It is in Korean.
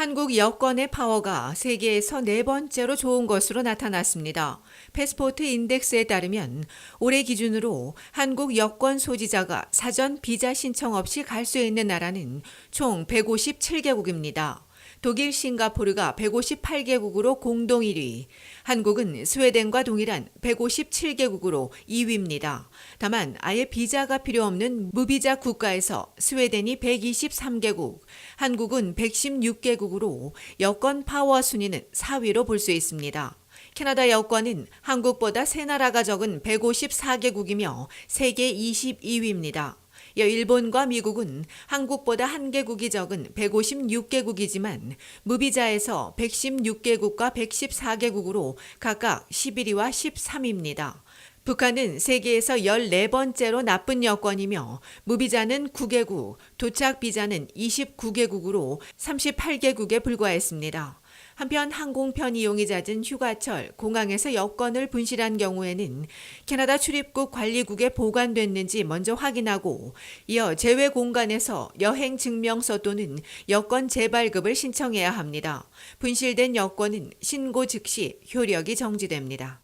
한국 여권의 파워가 세계에서 네 번째로 좋은 것으로 나타났습니다. 패스포트 인덱스에 따르면 올해 기준으로 한국 여권 소지자가 사전 비자 신청 없이 갈 수 있는 나라는 총 157개국입니다. 독일, 싱가포르가 158개국으로 공동 1위, 한국은 스웨덴과 동일한 157개국으로 2위입니다. 다만 아예 비자가 필요 없는 무비자 국가에서 스웨덴이 123개국, 한국은 116개국으로 여권 파워 순위는 4위로 볼 수 있습니다. 캐나다 여권은 한국보다 세 나라가 적은 154개국이며 세계 22위입니다. 일본과 미국은 한국보다 한 개국이 적은 156개국이지만 무비자에서 116개국과 114개국으로 각각 11위와 13위입니다. 북한은 세계에서 14번째로 나쁜 여권이며 무비자는 9개국, 도착 비자는 29개국으로 38개국에 불과했습니다. 한편 항공편 이용이 잦은 휴가철 공항에서 여권을 분실한 경우에는 캐나다 출입국 관리국에 보관됐는지 먼저 확인하고 이어 제외 공간에서 여행 증명서 또는 여권 재발급을 신청해야 합니다. 분실된 여권은 신고 즉시 효력이 정지됩니다.